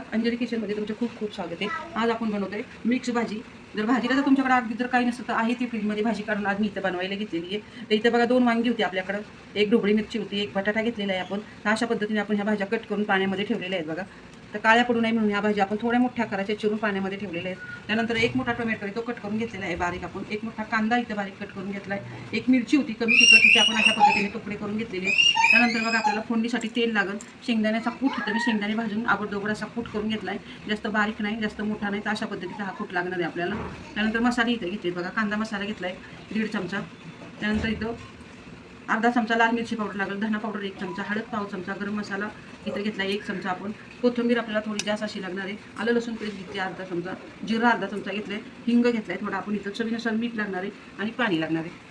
किचनमध्ये तुमचं खूप खूप स्वागत आहे. आज आपण बनवतोय मिक्स भाजी. जर भाजीला जर तुमच्याकडे अगदी जर काही नसतं तर आहे ती फ्रीजमध्ये भाजी काढून आज मी इथं बनवायला घेतलेली आहे. तर इथं बघा दोन वांगी होती आपल्याकडं. एक ढोबळी मिरची होती एक बटाटा घेतलेला आहे आपण. अशा पद्धतीने आपण ह्या भाज्या कट करून पाण्यामध्ये ठेवलेल्या आहेत बघा. तर काळ्या पडू नये म्हणून ह्या भाज्या आपण थोड्या मोठ्या करायच्या चिरून पाण्यामध्ये ठेवलेल्या आहेत. त्यानंतर एक मोठा टोमॅटो आहे तो कट करून घेतलेला आहे बारीक आपण. एक मोठा कांदा इथं बारीक कट करून घेतला आहे एक मिरची होती कमी तिखट तिची आपण अशा पद्धतीने तुकडे करून घेतलेले त्यानंतर बघा आपल्याला फोडणीसाठी तेल लागेल. शेंगदाण्याचा कूट इथं मी शेंगदाणे भाजून आबडदोबड असा कूट करून घेतला आहे जास्त बारीक नाही जास्त मोठा नाही तर अशा पद्धतीचा हा कूट लागणार आहे आपल्याला. त्यानंतर मसाले इथं घेतले बघा कांदा मसाला घेतला आहे दीड चमचा. त्यानंतर इथं अर्धा चमचा लाल मिरची पावडर लागेल धना पावडर एक चमचा हळद पाव चमचा गरम मसाला इथं घेतला एक चमचा आपण. कोथिंबीर आपल्याला थोडी जास्त अशी लागणार आहे. आलं लसूण पेस्ट घेतली अर्धा चमचा. जिरा अर्धा चमचा घेतलाय. हिंग घेतलाय थोडा. आपण इथं चवीनुसार मीठ लागणार आहे आणि पाणी लागणार आहे.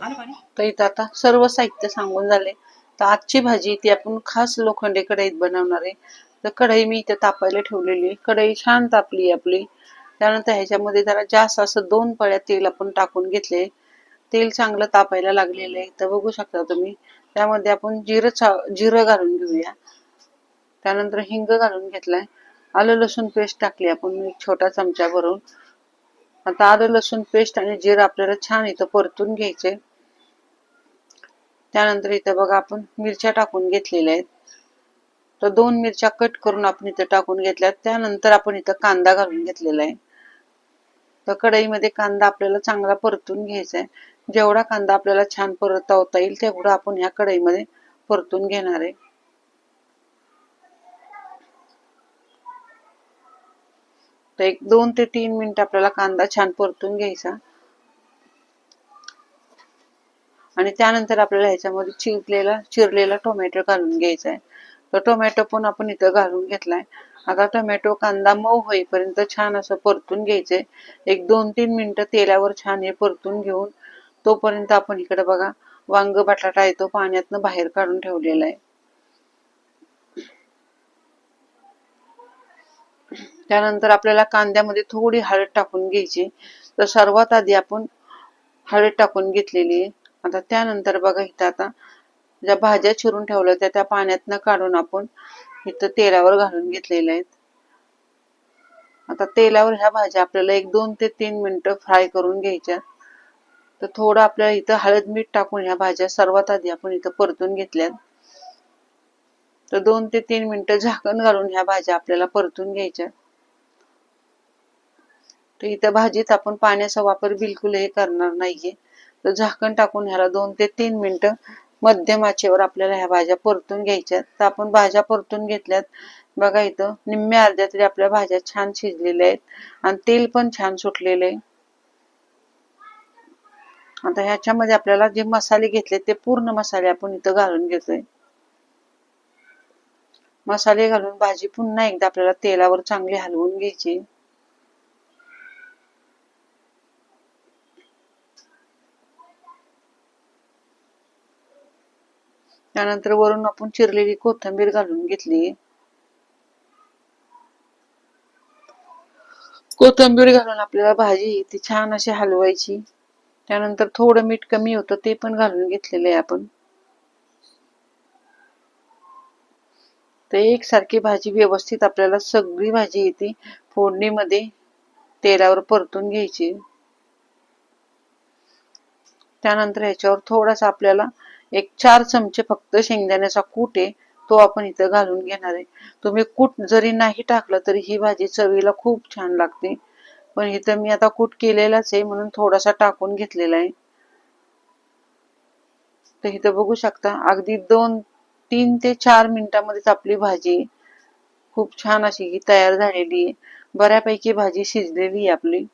आलं पाणी? तर इथं आता सर्व साहित्य सांगून झाले. तर आजची भाजी ती आपण खास लोखंडे कढईत बनवणार आहे. तर कढई मी इथे तापायला ठेवलेली आहे. कढई छान तापली आहे आपली. त्यानंतर ह्याच्यामध्ये जरा जास्त असं दोन पळ्या तेल आपण टाकून घेतले. तेल चांगलं तापायला लागलेलं आहे तर बघू शकता तुम्ही. त्यामध्ये आपण जिरं चा जिरं घालून घेऊया. त्यानंतर हिंग घालून घेतलाय. आलं लसूण पेस्ट टाकली आपण एक छोटा चमचा भरून. आता आलं लसूण पेस्ट आणि जिरं आपल्याला छान इथं परतून घ्यायचे त्यानंतर इथं बघा आपण मिरच्या टाकून घेतलेल्या आहेत. तर दोन मिरच्या कट करून आपण इथं टाकून घेतल्यात. त्यानंतर आपण इथं कांदा घालून घेतलेला आहे. तर कढईमध्ये कांदा आपल्याला चांगला परतून घ्यायचा आहे जेवढा कांदा आपल्याला छान परतवता येईल तेवढा आपण ह्या कढईमध्ये परतून घेणार आहे. तर एक दोन ते तीन मिनिट आपल्याला कांदा छान परतून घ्यायचा. आणि त्यानंतर आपल्याला ह्याच्यामध्ये चिरलेला चिरलेला टोमॅटो घालून घ्यायचा आहे. तर टोमॅटो पण आपण इथं घालून घेतलाय. आता टोमॅटो कांदा मऊ होईपर्यंत छान असं परतून घ्यायचंय. एक दोन तीन मिनिटं तेलावर छान हे परतून घेऊन तोपर्यंत आपण इकडे बघा वांग बटाटा आहे तो पाण्यातनं बाहेर काढून ठेवलेला आहे. त्यानंतर आपल्याला कांद्यामध्ये थोडी हळद टाकून घ्यायची. तर सर्वात आधी आपण हळद टाकून घेतलेली आहे. आता त्यानंतर बघा इथं आता ज्या भाज्या चिरून ठेवल्या होत्या त्या पाण्यातनं काढून आपण इथं तेलावर घालून घेतलेल्या आहेत. आता तेलावर ह्या भाज्या आपल्याला एक दोन ते तीन मिनिटं फ्राय करून घ्यायच्या. तर थोडं आपल्याला इथं हळद मीठ टाकून ह्या भाज्या सर्वात आधी आपण इथं परतून घेतल्यात. तर दोन ते तीन मिनिटं झाकण घालून ह्या भाज्या आपल्याला परतून घ्यायच्या. तर इथं भाजीत आपण पाण्याचा वापर बिलकुल हे करणार नाहीये. तर झाकण टाकून ह्याला दोन ते तीन मिनिटं मध्यम आचेवर आपल्याला ह्या भाज्या परतून घ्यायच्यात तर आपण भाज्या परतून घेतल्यात. बघा इथं निम्म्या अर्ध्या तरी आपल्या भाज्या छान शिजलेल्या आहेत. आणि तेल पण छान सुटलेलं आहे. आता ह्याच्यामध्ये आपल्याला जे मसाले घेतले ते पूर्ण मसाले आपण इथं घालून घेतोय. मसाले घालून भाजी पुन्हा एकदा आपल्याला तेलावर चांगली हलवून घ्यायची. त्यानंतर वरून आपण चिरलेली कोथिंबीर घालून घेतली. कोथिंबीर घालून आपल्याला भाजी ती छान अशी हलवायची. त्यानंतर थोडं मीठ कमी होतं ते पण घालून घेतलेलं आहे आपण. तर एकसारखी भाजी व्यवस्थित आपल्याला सगळी भाजी येते. फोडणीमध्ये तेलावर परतून घ्यायची. त्यानंतर ह्याच्यावर थोडासा आपल्याला एक चार चमचे फक्त शेंगदाण्याचा कूट आहे तो आपण इथं घालून घेणार आहे. तुम्ही कूट जरी नाही टाकलं तरी ही भाजी चवीला खूप छान लागते. पण इथं मी आता कूट केलेलाच आहे म्हणून थोडासा टाकून घेतलेला आहे. तर इथं बघू शकता अगदी दोन तीन ते चार मिनिटांमध्येच आपली भाजी खूप छान अशी ही तयार झालेली आहे. बऱ्यापैकी भाजी शिजलेली आहे आपली.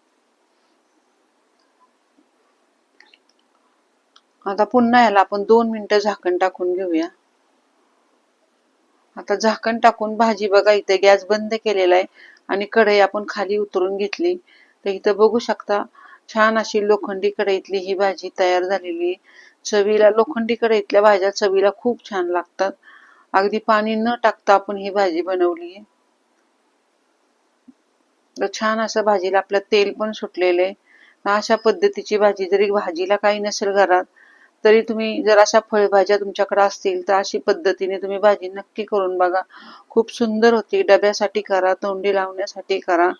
आता पुन्हा याला आपण दोन मिनिटं झाकण टाकून घेऊया. आता झाकण टाकून भाजी बघा इथे गॅस बंद केलेला आहे. आणि कढई आपण खाली उतरून घेतली. तर इथं बघू शकता छान अशी लोखंडी कढईतली ही भाजी तयार झालेली चवीला लोखंडी कढईतल्या भाज्या चवीला खूप छान लागतात. अगदी पाणी न टाकता आपण ही भाजी बनवली तर छान असं भाजीला आपलं तेल पण सुटलेलं आहे. अशा पद्धतीची भाजी जरी भाजीला काही नसेल घरात तरी तुम्ही जर अशा फळभाज्या तुमच्याकडे असतील तर अशी पद्धतीने तुम्ही भाजी नक्की करून बघा. खूप सुंदर होती. डब्यासाठी करा तोंडी लावण्यासाठी करा.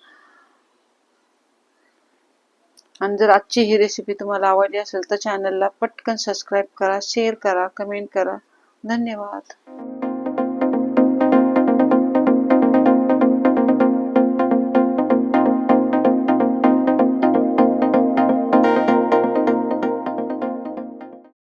आणि जर आजची ही रेसिपी तुम्हाला आवडली असेल तर चॅनलला पटकन सबस्क्राईब करा शेअर करा कमेंट करा. धन्यवाद.